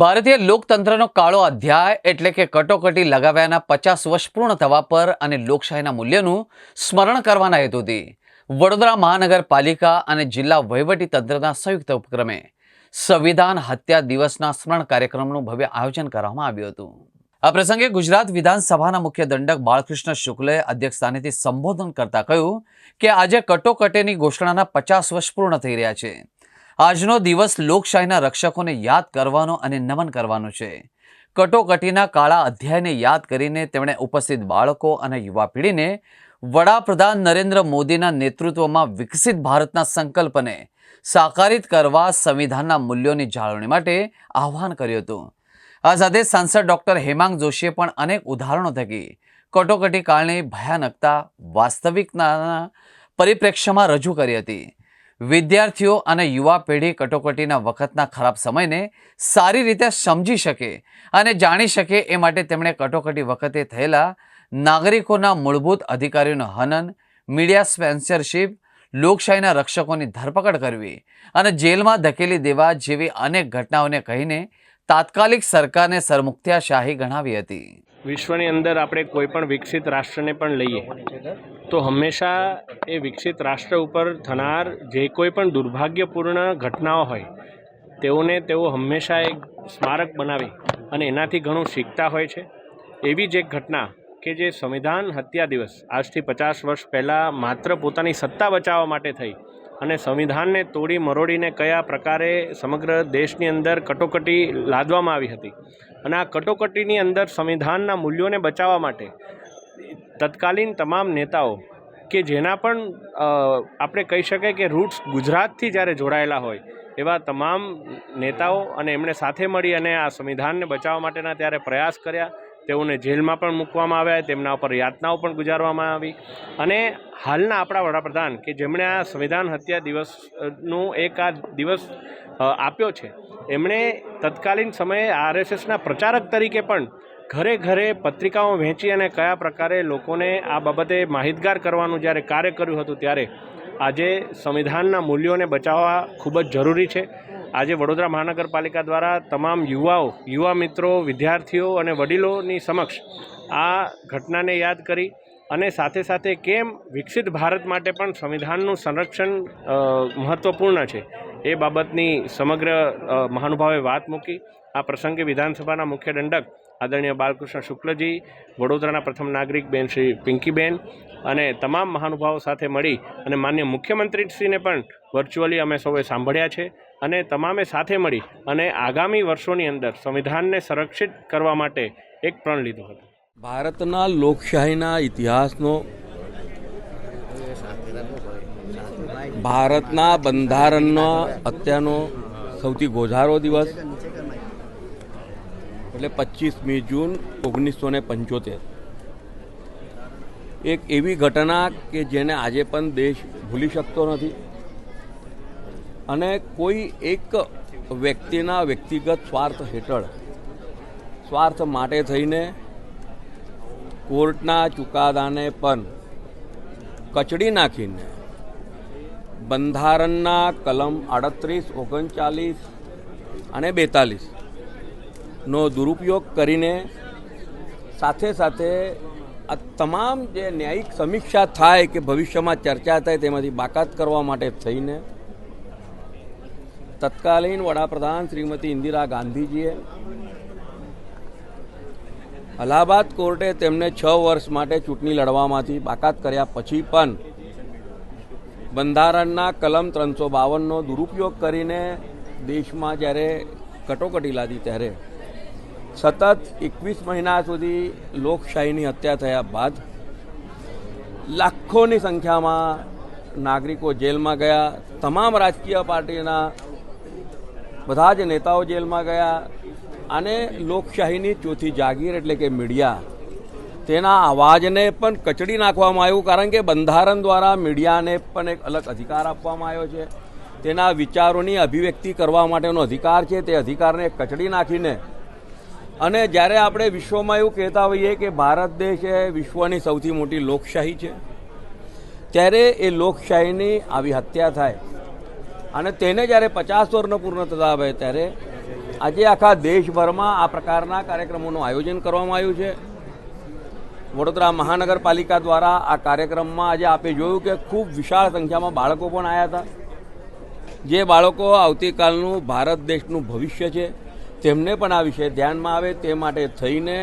ભારતીય લોકતંત્રનો કાળો અધ્યાય એટલે કે કટોકટી લગાવ્યાના પચાસ વર્ષ પૂર્ણ થવા પર અને લોકશાહીના મૂલ્યનું સ્મરણ કરવાના હેતુથી વડોદરા મહાનગરપાલિકા અને જિલ્લા તંત્રના સંયુક્ત ઉપક્રમે સંવિધાન હત્યા દિવસના સ્મરણ કાર્યક્રમનું ભવ્ય આયોજન કરવામાં આવ્યું હતું. આ પ્રસંગે ગુજરાત વિધાનસભાના મુખ્ય દંડક બાળકૃષ્ણ શુક્લે અધ્યક્ષસ્થાનેથી સંબોધન કરતા કહ્યું કે આજે કટોકટીની ઘોષણાના પચાસ વર્ષ પૂર્ણ થઈ રહ્યા છે. આજનો દિવસ લોકશાહીના રક્ષકોને યાદ કરવાનો અને નમન કરવાનો છે. કટોકટીના કાળા અધ્યાયને યાદ કરીને તેમણે ઉપસ્થિત બાળકો અને યુવા પેઢીને વડાપ્રધાન નરેન્દ્ર મોદીના નેતૃત્વમાં વિકસિત ભારતના સંકલ્પને સાકારિત કરવા સંવિધાનના મૂલ્યોની જાળવણી માટે આહ્વાન કર્યું હતું. આ સાથે સાંસદ ડૉક્ટર હેમાંગ જોશીએ પણ અનેક ઉદાહરણો થકી કટોકટી કાળની ભયાનકતા વાસ્તવિકતાના પરિપ્રેક્ષ્યમાં રજૂ કરી હતી. વિદ્યાર્થીઓ અને યુવા પેઢી કટોકટીના વખતના ખરાબ સમયને સારી રીતે સમજી શકે અને જાણી શકે એ માટે તેમણે કટોકટી વખતે થયેલા નાગરિકોના મૂળભૂત અધિકારીઓનું હનન, મીડિયા સ્પેન્સરશીપ, લોકશાહીના રક્ષકોની ધરપકડ કરવી અને જેલમાં ધકેલી દેવા જેવી અનેક ઘટનાઓને કહીને તાત્કાલિક સરકારને સરમુખત્યાશાહી ગણાવી હતી. વિશ્વની અંદર આપણે કોઈ પણ વિકસિત રાષ્ટ્રને પણ લઈએ તો હંમેશા એ વિકસિત રાષ્ટ્ર ઉપર થનાર જે કોઈ પણ દુર્ભાગ્યપૂર્ણ ઘટનાઓ હોય, તેઓને તેઓ હંમેશા એક સ્મારક બનાવી અને એનાથી ઘણું શીખતા હોય છે. એવી જ એક ઘટના કે જે સંવિધાન હત્યા દિવસ, આજથી પચાસ વર્ષ પહેલાં માત્ર પોતાની સત્તા બચાવવા માટે થઈ અને સંવિધાનને તોડી મરોડીને કયા પ્રકારે સમગ્ર દેશની અંદર કટોકટી લાદવામાં આવી હતી. અને આ કટોકટીની અંદર સંવિધાનના મૂલ્યોને બચાવવા માટે તત્કાલીન તમામ નેતાઓ કે જેના પણ આપણે કહી શકાય કે રૂટ્સ ગુજરાતથી જ્યારે જોડાયેલા હોય, એવા તમામ નેતાઓ અને એમણે સાથે મળી અને આ સંવિધાનને બચાવવા માટેના ત્યારે પ્રયાસ કર્યા. તેઓને જેલમાં પણ મૂકવામાં આવ્યા, તેમના ઉપર યાતનાઓ પણ ગુજારવામાં આવી. અને હાલના આપણા વડાપ્રધાન કે જેમણે આ સંવિધાન હત્યા દિવસનું એક આ દિવસ આપ્યો છે, એમણે તત્કાલીન સમયે આરએસએસના પ્રચારક તરીકે પણ ઘરે ઘરે પત્રિકાઓ વહેંચી અને કયા પ્રકારે લોકોને આ બાબતે માહિતગાર કરવાનું જ્યારે કાર્ય કર્યું હતું ત્યારે આજે સંવિધાનના મૂલ્યોને બચાવવા ખૂબ જ જરૂરી છે. આજે વડોદરા મહાનગરપાલિકા દ્વારા તમામ યુવાઓ, યુવા મિત્રો, વિદ્યાર્થીઓ અને વડીલોની સમક્ષ આ ઘટનાને યાદ કરી અને સાથે સાથે કેમ વિકસિત ભારત માટે પણ સંવિધાનનું સંરક્ષણ મહત્ત્વપૂર્ણ છે એ બાબતની સમગ્ર મહાનુભાવે વાત મૂકી. આ પ્રસંગે વિધાનસભાના મુખ્ય દંડક આદરણીય બાલકૃષ્ણ શુક્લજી, વડોદરાના પ્રથમ નાગરિક બેન શ્રી પિંકીબેન અને તમામ મહાનુભાવો સાથે મળી અને માન્ય મુખ્યમંત્રીશ્રીને પણ વર્ચ્યુઅલી અમે સૌએ સાંભળ્યા છે અને તમામે સાથે મળી અને આગામી વર્ષોની અંદર સંવિધાનને સંરક્ષિત કરવા માટે એક પ્રણ લીધો હતો. ભારતના લોકશાહીના ઇતિહાસનો ભારતના બંધારણનો અત્યારનો સૌથી ગોઝારો દિવસ એટલે પચીસમી જૂન ઓગણીસો ને પંચોતેર. એક એવી ઘટના કે જેને આજે પણ દેશ ભૂલી શકતો નથી. અને કોઈ એક વ્યક્તિના વ્યક્તિગત સ્વાર્થ હેઠળ, સ્વાર્થ માટે થઈને કોર્ટના ચુકાદાને પણ કચડી નાખીને બંધારણના કલમ આડત્રીસ, ઓગણચાલીસ અને બેતાલીસ નો દુરુપયોગ કરીને સાથે સાથે આ તમામ જે ન્યાયિક સમીક્ષા થાય કે ભવિષ્યમાં ચર્ચા થાય તેમાંથી બાકાત કરવા માટે થઈને તત્કાલીન વડાપ્રધાન શ્રીમતી ઇન્દિરા ગાંધીજીએ અલ્હાબાદ કોર્ટે તેમને છ વર્ષ માટે ચૂંટણી લડવામાંથી બાકાત કર્યા પછી પણ બંધારણના કલમ ત્રણસો બાવનનો દુરુપયોગ કરીને દેશમાં જ્યારે કટોકટી લાદી ત્યારે સતત એકવીસ મહિના સુધી લોકશાહીની હત્યા થયા બાદ લાખોની સંખ્યામાં નાગરિકો જેલમાં ગયા. તમામ રાજકીય પાર્ટીના બધા જ નેતાઓ જેલમાં ગયા અને લોકશાહીની ચોથી જાગીર એટલે કે મીડિયા તેના અવાજને પણ કચડી નાખવામાં આવ્યું કારણ કે બંધારણ દ્વારા મીડિયાને પણ એક અલગ અધિકાર આપવામાં આવ્યો છે. તેના વિચારોની અભિવ્યક્તિ કરવા માટેનો અધિકાર છે. તે અધિકારને કચડી નાખીને અને જ્યારે આપણે વિશ્વમાં એવું કહેતા હોઈએ કે ભારત દેશ એ વિશ્વની સૌથી મોટી લોકશાહી છે, ત્યારે એ લોકશાહીની આવી હત્યા થાય અને તેને જ્યારે પચાસ વર્ષનો પૂર્ણ થતા આવે ત્યારે આજે આખા દેશભરમાં આ પ્રકારના કાર્યક્રમોનું આયોજન કરવામાં આવ્યું છે. વડોદરા મહાનગરપાલિકા દ્વારા આ કાર્યક્રમમાં આજે આપે જોયું કે ખૂબ વિશાળ સંખ્યામાં બાળકો પણ આવ્યા હતા. જે બાળકો આવતીકાલનું ભારત દેશનું ભવિષ્ય છે તેમને પણ આ વિષય ધ્યાનમાં આવે તે માટે થઈને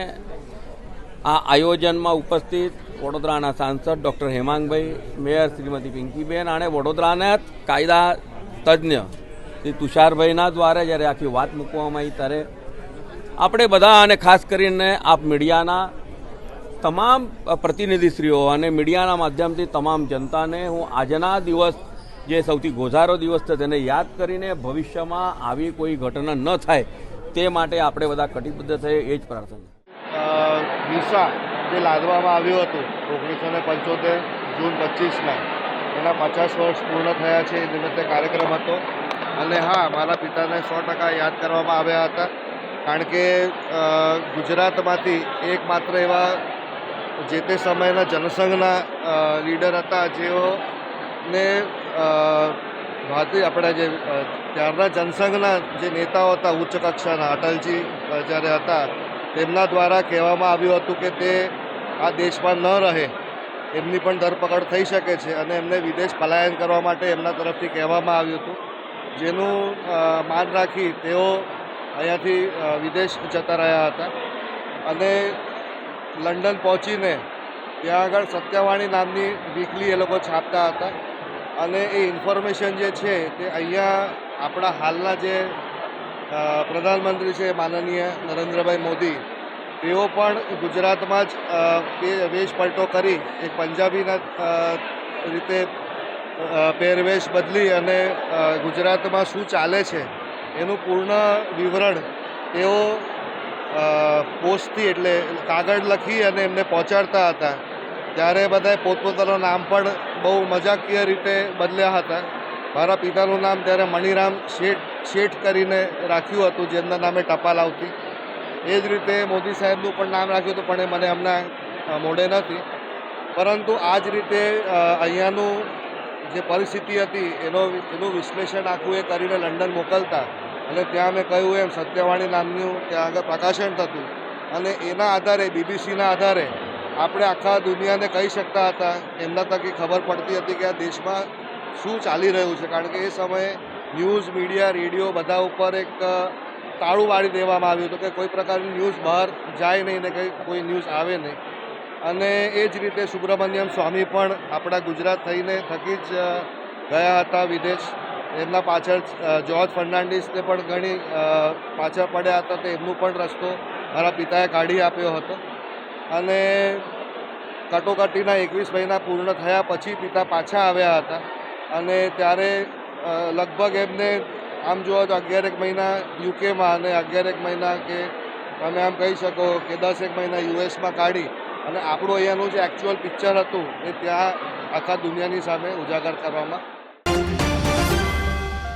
આ આયોજનમાં ઉપસ્થિત વડોદરાના સાંસદ ડૉક્ટર હેમાંગભાઈ, મેયર શ્રીમતી પિંકીબેન અને વડોદરાના કાયદા તજ્ઞ શ્રી તુષારભાઈના દ્વારા જ્યારે આખી વાત મૂકવામાં આવી ત્યારે આપણે બધા અને ખાસ કરીને આપ મીડિયાના તમામ પ્રતિનિધિશ્રીઓ અને મીડિયાના માધ્યમથી તમામ જનતાને હું આજના દિવસ જે સૌથી ગોઝારો દિવસ છે તેને યાદ કરીને ભવિષ્યમાં આવી કોઈ ઘટના ન થાય તે માટે આપણે બધા કટિબદ્ધ થઈએ એ જ પ્રાર્થના. વિસા જે લાદવામાં આવ્યું હતું ઓગણીસો ને પંચોતેર જૂન પચીસના, એના પચાસ વર્ષ પૂર્ણ થયા છે એ નિમિત્તે કાર્યક્રમ હતો. અને હા, મારા પિતાને સો ટકા યાદ કરવામાં આવ્યા હતા. કારણ કે ગુજરાતમાંથી એકમાત્ર એવા જે તે સમયના જનસંઘના લીડર હતા જેઓને ભારતીય આપણા જે ત્યારના જનસંઘના જે નેતાઓ હતા, ઉચ્ચ કક્ષાના, અટલજી જ્યારે હતા, તેમના દ્વારા કહેવામાં આવ્યું હતું કે તે આ દેશમાં ન રહે. એમની પણ ધરપકડ થઈ શકે છે અને એમને વિદેશ પલાયન કરવા માટે એમના તરફથી કહેવામાં આવ્યું હતું. જેનું માન રાખી તેઓ અહીંયાથી વિદેશ જતા રહ્યા હતા. અને લંડન પહોંચીને ત્યાં આગળ સત્યવાણી નામની વીકલી એ લોકો છાપતા હતા. અને એ ઇન્ફોર્મેશન જે છે તે અહીંયા આપણા હાલના જે પ્રધાનમંત્રી છે માનનીય નરેન્દ્રભાઈ મોદી, તેઓ પણ ગુજરાતમાં જ વેશ પલટો કરી એક પંજાબીના રીતે પહેરવેશ બદલી અને ગુજરાતમાં શું ચાલે છે એનું પૂર્ણ વિવરણ તેઓ પોસ્ટથી એટલે કાગળ લખી અને એમને પહોંચાડતા હતા. ત્યારે બધાએ પોતપોતાનું નામ પણ બહુ મજાકીય રીતે બદલ્યા હતા. મારા પિતાનું નામ ત્યારે મણિરામ શેઠ શેઠ કરીને રાખ્યું હતું, જેમના નામે ટપાલ આવતી. એ જ રીતે મોદી સાહેબનું પણ નામ રાખ્યું હતું, પણ એ મને હમણાં મોડે નથી. પરંતુ આ જ રીતે અહીંયાનું જે પરિસ્થિતિ હતી, એનો, એનું વિશ્લેષણ આખું એ કરીને લંડન મોકલતા. અને ત્યાં મેં કહ્યું એમ, સત્યવાણી નામનું ત્યાં આગળ પ્રકાશન થતું. અને એના આધારે, બીબીસીના આધારે આપણે આખા દુનિયાને કહી શકતા હતા. એમના તકી ખબર પડતી હતી કે આ દેશમાં શું ચાલી રહ્યું છે. કારણ કે એ સમયે ન્યૂઝ, મીડિયા, રેડિયો બધા ઉપર એક તાળું વાળી દેવામાં આવ્યું હતું કે કોઈ પ્રકારની ન્યૂઝ બહાર જાય નહીં ને કંઈ કોઈ ન્યૂઝ આવે નહીં. અને એ જ રીતે સુબ્રમણ્યમ સ્વામી પણ આપણા ગુજરાત થઈને થકી જ ગયા હતા વિદેશ. એમના પાછળ જોર્જ ફર્નાન્ડિસને પણ ઘણી પાછળ પડ્યા હતા તો એમનું પણ રસ્તો મારા પિતાએ કાઢી આપ્યો હતો. અને કટોકટીના એકવીસ મહિના પૂર્ણ થયા પછી પિતા પાછા આવ્યા હતા. અને ત્યારે લગભગ એમને આમ જોવા તો અગિયારેક મહિના યુકેમાં અને અગિયારેક મહિના કે તમે આમ કહી શકો કે દસેક મહિના યુએસમાં કાઢી અને આપણું અહીંયાનું જે એકચ્યુઅલ પિક્ચર હતું એ ત્યાં આખા દુનિયાની સામે ઉજાગર કરવામાં